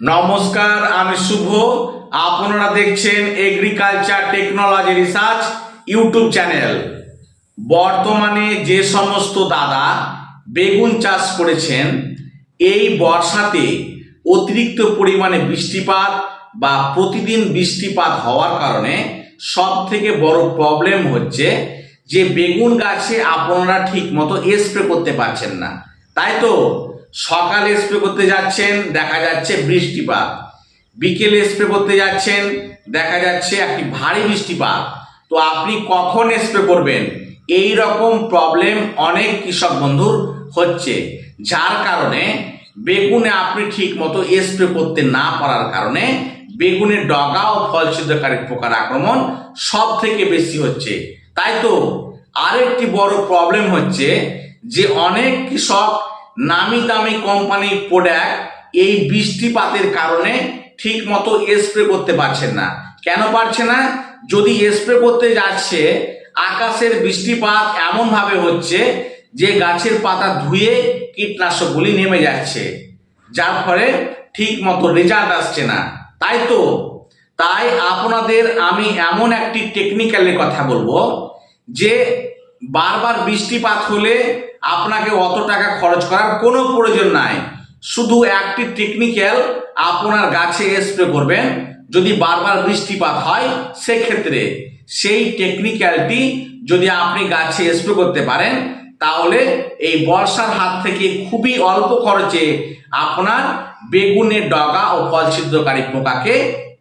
নমস্কার, আমি শুভ। আপনারা দেখছেন agriculture technology research YouTube channel বর্তমানে যে সমস্ত দাদা বেগুন চাষ করেছেন, এই বর্ষাতে অতিরিক্ত পরিমাণে বৃষ্টিপাত বা প্রতিদিন বৃষ্টিপাত হওয়ার কারণে সব থেকে বড় প্রবলেম হচ্ছে যে বেগুন গাছে আপনারা ঠিক মতো স্প্রে করতে পারছেন না। তাই তো সকালে স্প্রে করতে যাচ্ছেন, দেখা যাচ্ছে বৃষ্টিপাত। বিকেলে স্প্রে করতে যাচ্ছেন, দেখা যাচ্ছে একটি ভারী বৃষ্টিপাত। তো আপনি কখন স্প্রে করবেন? এই রকম প্রবলেম অনেক কৃষক বন্ধুর হচ্ছে। যার কারণে বেগুনে আপনি ঠিক মতো স্প্রে করতে না পারার কারণে বেগুনের ডগা ও ফল ছিদ্রকারী পোকার আক্রমণ সব থেকে বেশি হচ্ছে। তাই তো আরেকটি বড় প্রবলেম হচ্ছে যে অনেক কৃষক নামি দামি কোম্পানির প্রোডাক্ট এই বৃষ্টিপাতের কারণে ঠিক মতো স্প্রে করতে পারছেন না। কেন পারছে না? যদি স্প্রে করতে যাচ্ছে, আকাশের বৃষ্টিপাত এমনভাবে হচ্ছে যে গাছের পাতা ধুয়ে কীটনাশকগুলি নেমে যাচ্ছে। যার ফলে ঠিক মতো রেজাল্ট আসছে না। তাই তো? তাই আপনাদের আমি এমন একটি টেকনিক্যালের কথা বলব যে বারবার বৃষ্টিপাত হলে আপনাকে অত টাকা খরচ করার কোনো প্রয়োজন নাই। শুধু একটি টেকনিক্যাল আপনার গাছে স্প্রে করবেন। যদি বারবার বৃষ্টিপাত হয়, সেক্ষেত্রে সেই টেকনিক্যালটি যদি আপনি গাছে স্প্রে করতে পারেন, তাহলে এই বর্ষার হাত থেকে খুবই অল্প খরচে আপনার বেগুনের ডগা ও ফল ছিদ্রকারী পোকাকে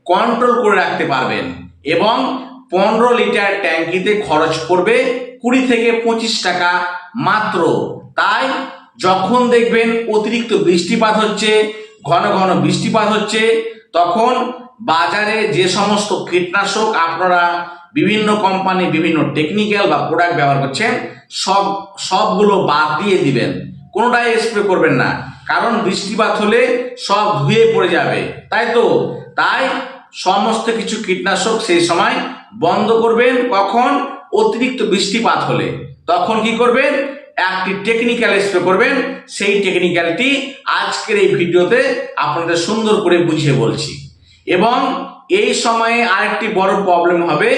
কন্ট্রোল করে রাখতে পারবেন এবং পনেরো লিটার ট্যাঙ্কিতে খরচ পড়বে কুড়ি থেকে পঁচিশ টাকা মাত্র। তাই যখন দেখবেন অতিরিক্ত বৃষ্টিপাত হচ্ছে, ঘন ঘন বৃষ্টিপাত হচ্ছে, তখন বাজারে যে সমস্ত কীটনাশক আপনারা বিভিন্ন কোম্পানি, বিভিন্ন টেকনিক্যাল বা প্রোডাক্ট ব্যবহার করছেন, সব, সবগুলো বাদ দিয়ে দিবেন। কোনোটাই স্প্রে করবেন না। কারণ বৃষ্টিপাত হলে সব ধুয়ে পড়ে যাবে। তাই তো? তাই সমস্ত কিছু কীটনাশক সেই সময় বন্ধ করবেন। কখন? অতিরিক্ত বৃষ্টিপাত হলে তখন কি করবেন? একটি টেকনিক্যাল স্প্রে করবেন। সেই টেকনিক্যালটি আজকের এই ভিডিওতে আপনাদের সুন্দর করে বুঝিয়ে বলছি। এবং এই সময়ে আরেকটি বড় প্রবলেম হবে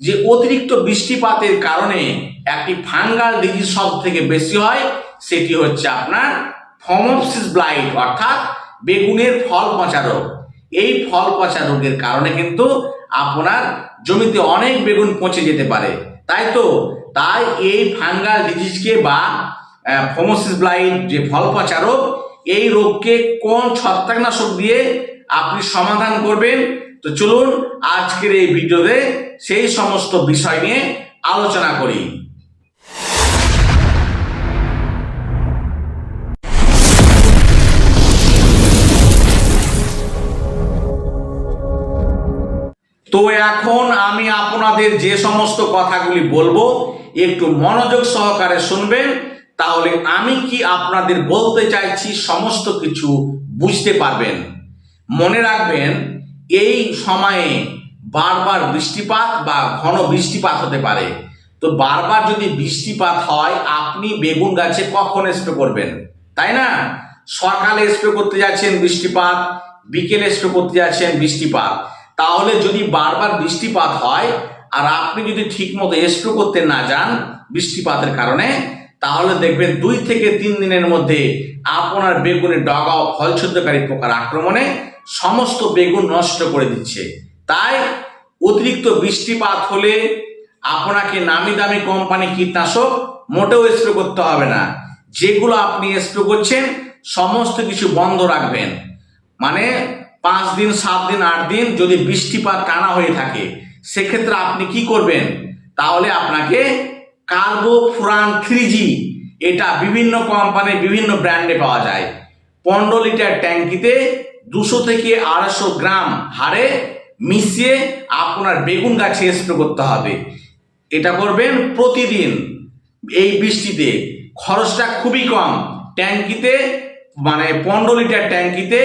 যে অতিরিক্ত বৃষ্টিপাতের কারণে একটি ফাঙ্গাল ডিজিজ সব থেকে বেশি হয়, সেটি হচ্ছে আপনার ফমোপসিস ব্লাইট, অর্থাৎ বেগুনের ফল পচা রোগ। এই ফল পচা রোগের কারণে কিন্তু আপনার জমিতে অনেক বেগুন পচে যেতে পারে। তাই তো? তাই এই ফাঙ্গাল ডিজিজকে বা ফোমোসিস ব্লাইট যে ফল পচা রোগ এই রোগকে কোন ছত্রাকনাশক দিয়ে আপনি সমাধান করবেন? তো চলুন আজকের এই ভিডিওতে সেই সমস্ত বিষয় নিয়ে আলোচনা করি। তো এখন আমি আপনাদের যে সমস্ত কথাগুলি বলব, একটু মনোযোগ সহকারে শুনবেন, তাহলে আমি কি আপনাদের বলতে চাইছি সমস্ত কিছু বুঝতে পারবেন। মনে রাখবেন, এই সময়ে বারবার বৃষ্টিপাত বা ঘন বৃষ্টিপাত হতে পারে। তো বারবার যদি বৃষ্টিপাত হয়, আপনি বেগুন গাছে কখন স্প্রে করবেন? তাই না? সকালে স্প্রে করতে যাচ্ছেন বৃষ্টিপাত, বিকেলে স্প্রে করতে যাচ্ছেন বৃষ্টিপাত। তাহলে যদি বারবার বৃষ্টিপাত হয়, আর আপনি যদি ঠিক মতো স্প্রে করতে না যান বৃষ্টিপাতের কারণে, তাহলে দেখবেন দুই থেকে তিন দিনের মধ্যে আপনার বেগুনের ডগা ও ফল ছিদ্রকারী পোকার আক্রমণে সমস্ত বেগুন নষ্ট করে দিচ্ছে। তাই অতিরিক্ত বৃষ্টিপাত হলে আপনাকে নামি দামি কোম্পানি কীটনাশক মোটেও স্প্রে করতে হবে না। যেগুলো আপনি স্প্রে করছেন, সমস্ত কিছু বন্ধ রাখবেন। মানে পাঁচ দিন, সাত দিন, আট দিন যদি বৃষ্টিপাত টানা হয়ে থাকে, সেক্ষেত্রে আপনি কি করবেন? তাহলে আপনাকে কার্বোফুরান থ্রি জি এটা বিভিন্ন কোম্পানির বিভিন্ন ব্র্যান্ডে পাওয়া যায়। পনেরো লিটার ট্যাঙ্কিতে দুশো থেকে আড়াইশো গ্রাম হারে মিশিয়ে আপনার বেগুন গাছে স্প্রে করতে হবে। এটা করবেন প্রতিদিন এই বৃষ্টিতে। খরচটা খুবই কম। ট্যাঙ্কিতে মানে পনেরো লিটার ট্যাঙ্কিতে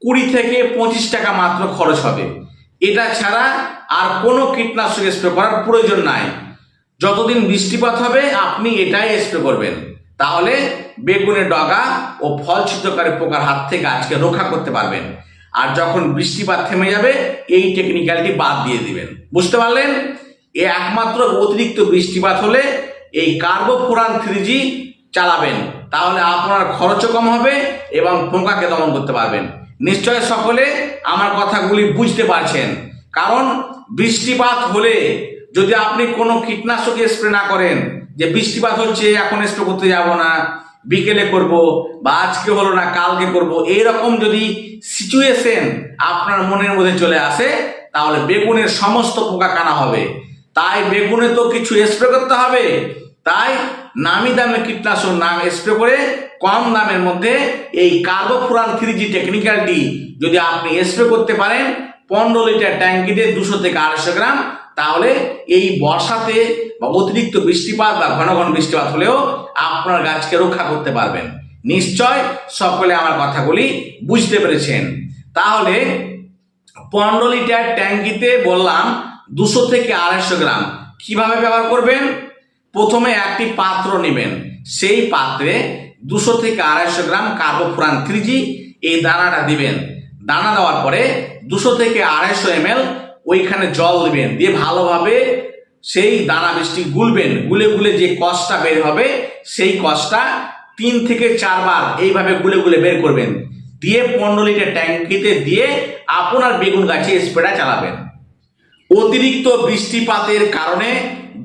কুড়ি থেকে পঁচিশ টাকা মাত্র খরচ হবে। এটা ছাড়া আর কোনো কীটনাশক স্প্রে করার প্রয়োজন নাই। যতদিন বৃষ্টিপাত হবে, আপনি এটাই স্প্রে করবেন। তাহলে বেগুনের ডগা ও ফল ছিদ্রকারী পোকার হাত থেকে গাছকে রক্ষা করতে পারবেন। আর যখন বৃষ্টিপাত থেমে যাবে, এই টেকনিক্যালটি বাদ দিয়ে দিবেন। বুঝতে পারলেন? এ একমাত্র অতিরিক্ত বৃষ্টিপাত হলে এই কার্বোফোরান থ্রি জি চালাবেন। তাহলে আপনার খরচও কম হবে এবং পোকাকে দমন করতে পারবেন। নিশ্চয় সকলে আমার কথাগুলি বুঝতে পারছেন। কারণ বৃষ্টিপাত হলে যদি আপনি কোনো কীটনাশক স্প্রে না করেন, যে বৃষ্টিপাত হচ্ছে, এখন স্প্রে করতে যাব না, বিকেলে করব বা আজকে হলো না, কালকে করব এইরকম যদি সিচুয়েশন আপনার মনের মধ্যে চলে আসে, তাহলে বেগুনের সমস্ত পোকা কানা হবে। তাই বেগুনে তো কিছু স্প্রে করতে হবে তাই নামি দামে কীটনাশক নাম স্প্রে করে কম দামের মধ্যে এই কাদো কার্বোফুরান থ্রি জি টেকনিক্যালটি যদি আপনি স্প্রে করতে পারেন পনেরো লিটার ট্যাঙ্কিতে দুশো থেকে আড়াইশো গ্রাম, তাহলে এই বর্ষাতে বা অতিরিক্ত বৃষ্টিপাত বা ঘন ঘন বৃষ্টিপাত হলেও আপনার গাছকে রক্ষা করতে পারবেন। নিশ্চয় সকলে আমার কথাগুলি বুঝতে পেরেছেন। তাহলে পনেরো লিটার ট্যাঙ্কিতে বললাম দুশো থেকে আড়াইশো গ্রাম, কীভাবে ব্যবহার করবেন? প্রথমে একটি পাত্র নেবেন। সেই পাত্রে দুশো থেকে আড়াইশো গ্রাম কার্বোফুরান থ্রিজি এই দানাটা দিবেন। দানা দেওয়ার পরে দুশো থেকে আড়াইশো এম ওইখানে জল দিবেন। দিয়ে ভালোভাবে সেই দানা বৃষ্টি গুলবেন। গুলে গুলে যে কষটা বের হবে, সেই কষটা তিন থেকে চারবার এইভাবে গুলে গুলে বের করবেন। দিয়ে পনেরো লিটার ট্যাঙ্কিতে দিয়ে আপনার বেগুন গাছে স্প্রেটা চালাবেন। অতিরিক্ত বৃষ্টিপাতের কারণে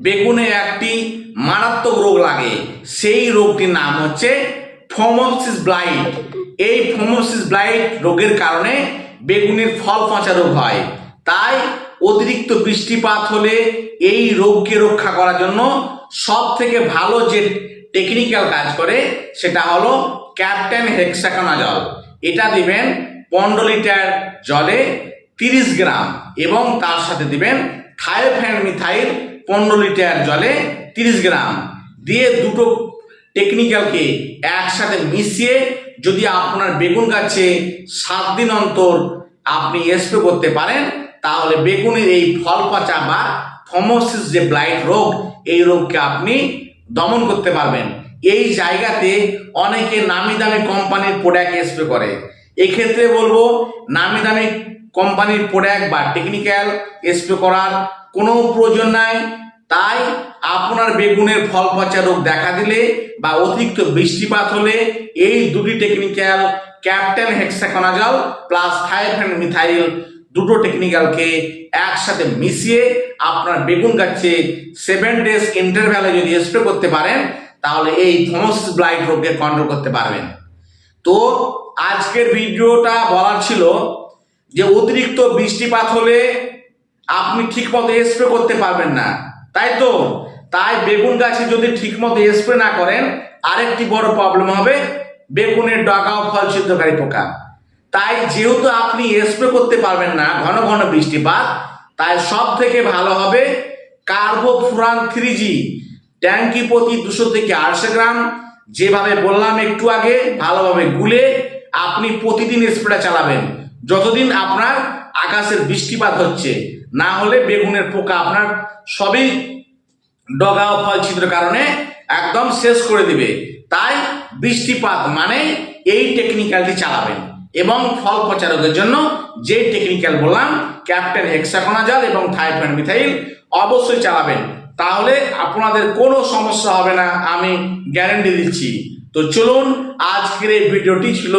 বেগুনে একটি মারাত্মক রোগ লাগে। সেই রোগটির নাম হচ্ছে ফোমোসিস ব্লাইট। এই ফোমোসিস ব্লাইট রোগের কারণে বেগুনের ফল পচা রোগ হয়। তাই অতিরিক্ত বৃষ্টিপাত হলে এই রোগকে রক্ষা করার জন্য সব থেকে ভালো যে টেকনিক্যাল কাজ করে, সেটা হলো ক্যাপ্টেন হেক্সাকোনাজল। এটা দিবেন পনেরো লিটার জলে তিরিশ গ্রাম এবং তার সাথে দিবেন থায়োফ্যান মিথাইল পনেরো লিটার জলে তিরিশ গ্রাম। দিয়ে দুটো টেকনিক্যালকে একসাথে মিশিয়ে যদি আপনার বেগুন গাছে সাত দিন অন্তর আপনি স্প্রে করতে পারেন, তাহলে বেগুনের এই ফল পচা বা ফমোসিস যে ব্লাইট রোগ, এই রোগকে আপনি দমন করতে পারবেন। এই জায়গাতে অনেকে নামি দামি কোম্পানির প্রোডাক্ট স্প্রে করে। এক্ষেত্রে বলব, নামি দামি কোম্পানির প্রোডাক্ট বা টেকনিক্যাল স্প্রে করার কোনো প্রয়োজন নাই। তাই আপনার বেগুনের ফল পচা রোগ দেখা দিলে বা অতিরিক্ত বৃষ্টিপাত হলে এই দুটি technical captain hexaconazole plus thiophanate methyl দুটো টেকনিক্যালকে একসাথে মিশিয়ে আপনার বেগুন গাছে সেভেন ডেজ ইন্টারভ্যালে যদি স্প্রে করতে পারেন, তাহলে এই থমোসিস ব্লাইট রোগকে কন্ট্রোল করতে পারবেন। তো আজকের ভিডিওটা বলার ছিল যে অতিরিক্ত বৃষ্টিপাত হলে আপনি ঠিক মতো স্প্রে করতে পারবেন না। তাই তো? তাই বেগুন গাছে যদি ঠিক মতো স্প্রে না করেন, আরেকটি বড় প্রবলেম হবে, বেগুনের ডগা ও ফল ছিদ্রকারী পোকা। তাই যেহেতু আপনি স্প্রে করতে পারবেন না, ঘন ঘন বৃষ্টিপাত, তাই সব থেকে ভালো হবে কার্বোফুরান থ্রি জি। ট্যাঙ্কি প্রতি দুশো থেকে আড়াইশো গ্রাম। যেভাবে বললাম একটু আগে, ভালোভাবে গুলে আপনি প্রতিদিন স্প্রেটা চালাবেন। যতদিন আপনার আকাশের বৃষ্টিপাত হচ্ছে, না হলে বেগুনের পোকা আপনার সবই ডগা ও ফল ছিদ্র কারণে একদম শেষ করে দিবে। তাই বৃষ্টিপাত মানে এই টেকনিক্যালটি চালাবেন এবং ফল প্রচারকের জন্য যে টেকনিক্যাল বললাম ক্যাপ্টেন হেক্সাকোনাজাল এবং থাইফেন মিথাইল অবশ্যই চালাবেন। তাহলে আপনাদের কোনো সমস্যা হবে না, আমি গ্যারেন্টি দিচ্ছি। তো চলুন, আজকের এই ভিডিওটি ছিল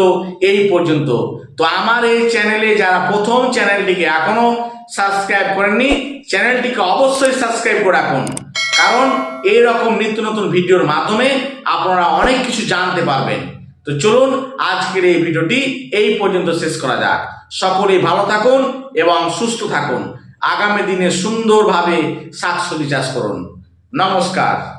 এই পর্যন্ত। তো আমার এই চ্যানেলে যারা প্রথম চ্যানেলটিকে এখনও সাবস্ক্রাইব করেননি চ্যানেলটিকে অবশ্যই সাবস্ক্রাইব করে রাখুন। কারণ এই রকম নিত্য নতুন ভিডিওর মাধ্যমে আপনারা অনেক কিছু জানতে পারবেন। তো চলুন আজকের এই ভিডিওটি এই পর্যন্ত শেষ করা যাক। সকলেই ভালো থাকুন এবং সুস্থ থাকুন। আগামী দিনে সুন্দরভাবে শাকসবজি চাষ করুন। নমস্কার।